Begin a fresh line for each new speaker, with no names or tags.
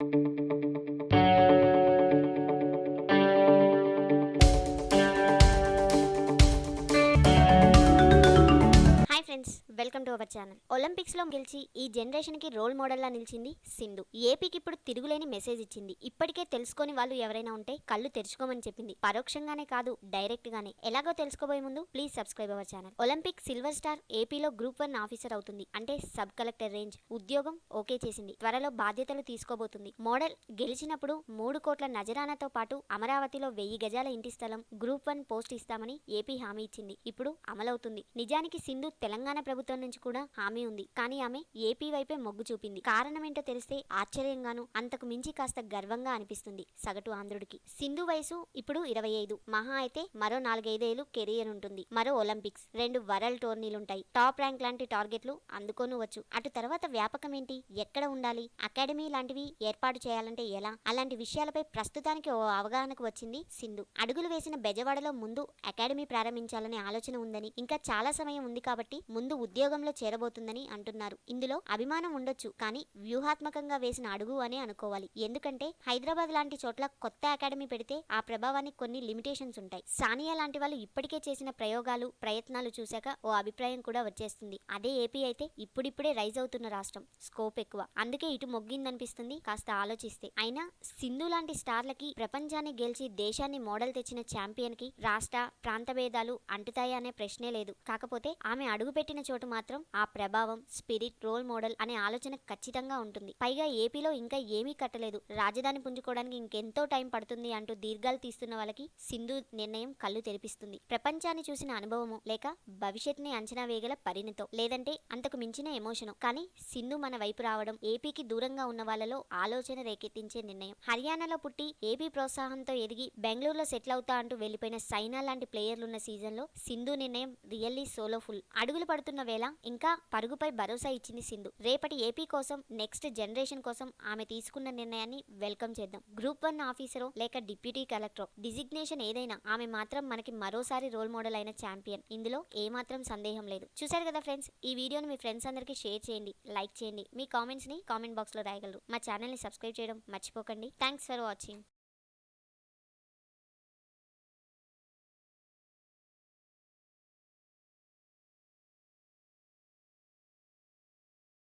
thank you. Welcome to channel ఒలింపిక్స్లో గెలిచి ఈ జనరేషన్కి రోల్ మోడల్ లా నిలిచింది సింధు. ఏపీకి ఇప్పుడు తిరుగులేని మెసేజ్ ఇచ్చింది. ఇప్పటికే తెలుసుకొని వాళ్ళు ఎవరైనా ఉంటే కళ్ళు తెరుచుకోమని చెప్పింది. పరోక్షంగానే కాదు డైరెక్ట్ గానే ఎలాగో తెలుసుకోబోయే ముందు please subscribe our channel. Olympic silver star ఏపీలో గ్రూప్ వన్ ఆఫీసర్ అవుతుంది. అంటే సబ్ కలెక్టర్ రేంజ్. ఉద్యోగం ఓకే చేసింది. త్వరలో బాధ్యతలు తీసుకోబోతుంది. మోడల్ గెలిచినప్పుడు మూడు కోట్ల నజరానాతో పాటు అమరావతిలో వెయ్యి గజాల ఇంటి స్థలం గ్రూప్ వన్ పోస్ట్ ఇస్తామని ఏపీ హామీ ఇచ్చింది. ఇప్పుడు అమలవుతుంది. నిజానికి సింధు తెలంగాణ ప్రభుత్వం నుంచి కూడా హామీ ఉంది. కానీ ఆమె ఏపీ వైపే మొగ్గు చూపింది. కారణం ఏంటో తెలిస్తే ఆశ్చర్యంగాను అంతకు మించి కాస్త గర్వంగా అనిపిస్తుంది సగటు ఆంధ్రుడికి. సింధు వయసు ఇప్పుడు ఇరవై ఐదు. మహా అయితే మరో నాలుగైదేళ్ళు కెరియర్ ఉంటుంది. మరో ఒలింపిక్స్. రెండు వరల్డ్ టోర్నీలుంటాయి. టాప్ ర్యాంక్ లాంటి టార్గెట్లు అందుకోనువచ్చు అటు తర్వాత వ్యాపకం ఏంటి ఎక్కడ ఉండాలి? అకాడమీ లాంటివి ఏర్పాటు చేయాలంటే ఎలా? అలాంటి విషయాలపై ప్రస్తుతానికి ఓ అవగాహనకు వచ్చింది సింధు. అడుగులు వేసిన బెజవాడలో ముందు అకాడమీ ప్రారంభించాలనే ఆలోచన ఉందని ఇంకా చాలా సమయం ఉంది కాబట్టి ముందు ఉద్యోగంలో చేరబోతుందని అంటున్నారు. ఇందులో అభిమానం ఉండొచ్చు కానీ వ్యూహాత్మకంగా వేసిన అడుగు అనే అనుకోవాలి. ఎందుకంటే హైదరాబాద్ లాంటి చోట్ల కొత్త అకాడమీ పెడితే ఆ ప్రభావానికి కొన్ని లిమిటేషన్స్ ఉంటాయి. సానియా లాంటి వాళ్ళు ఇప్పటికే చేసిన ప్రయోగాలు ప్రయత్నాలు చూశాక ఓ అభిప్రాయం కూడా వచ్చేస్తుంది. అదే ఏపీ అయితే ఇప్పుడిప్పుడే రైజ్ అవుతున్న రాష్ట్రం స్కోప్ ఎక్కువ. అందుకే ఇటు మొగ్గిందనిపిస్తుంది కాస్త ఆలోచిస్తే. అయినా సింధు లాంటి స్టార్లకి ప్రపంచాన్ని గెలిచి దేశాన్ని మోడల్ తెచ్చిన ఛాంపియన్కి రాష్ట్ర ప్రాంత భేదాలు అంటుతాయా అనే ప్రశ్నే లేదు. కాకపోతే ఆమె అడుగుపెట్టిన చోటు మాత్రం ఆ ప్రభావం స్పిరిట్ రోల్ మోడల్ అనే ఆలోచన ఖచ్చితంగా ఉంటుంది. పైగా ఏపీలో ఇంకా ఏమీ కట్టలేదు. రాజధాని పుంజుకోవడానికి ఇంకెంతో టైం పడుతుంది అంటూ దీర్ఘాలు తీస్తున్న వాళ్ళకి సింధు నిర్ణయం కళ్ళు తెరిపిస్తుంది. ప్రపంచాన్ని చూసిన అనుభవము లేక భవిష్యత్తుని అంచనా వేయగల పరిణితో లేదంటే అంతకు మించిన ఎమోషను. కానీ సింధు మన వైపు రావడం ఏపీకి దూరంగా ఉన్న వాళ్ళలో ఆలోచన రేకెత్తించే నిర్ణయం. హర్యానాలో పుట్టి ఏపీ ప్రోత్సాహంతో ఎదిగి బెంగళూరులో సెటిల్ అవుతా అంటూ వెళ్ళిపోయిన సైనా లాంటి ప్లేయర్లున్న సీజన్లో సింధు నిర్ణయం రియల్లీ సోలోఫుల్ అడుగులు పడుతున్న వేళ ఇంకా పరుగుపై భరోసా ఇచ్చింది సింధు. రేపటి ఏపీ కోసం నెక్స్ట్ జనరేషన్ కోసం ఆమె తీసుకున్న నిర్ణయాన్ని వెల్కమ్ చేద్దాం. గ్రూప్ వన్ ఆఫీసరో లేక డిప్యూటీ కలెక్టర్ డిజిగ్నేషన్ ఏదైనా ఆమె మాత్రం మనకి మరోసారి రోల్ మోడల్ అయిన ఛాంపియన్. ఇందులో ఏమాత్రం సందేహం లేదు. చూసారు కదా ఫ్రెండ్స్ ఈ వీడియోని మీ ఫ్రెండ్స్ అందరికీ షేర్ చేయండి లైక్ చేయండి. మీ కామెంట్స్ని కామెంట్ బాక్స్లో రాయగలరు. మా ఛానల్ని సబ్స్క్రైబ్ చేయడం మర్చిపోకండి. Thanks for watching.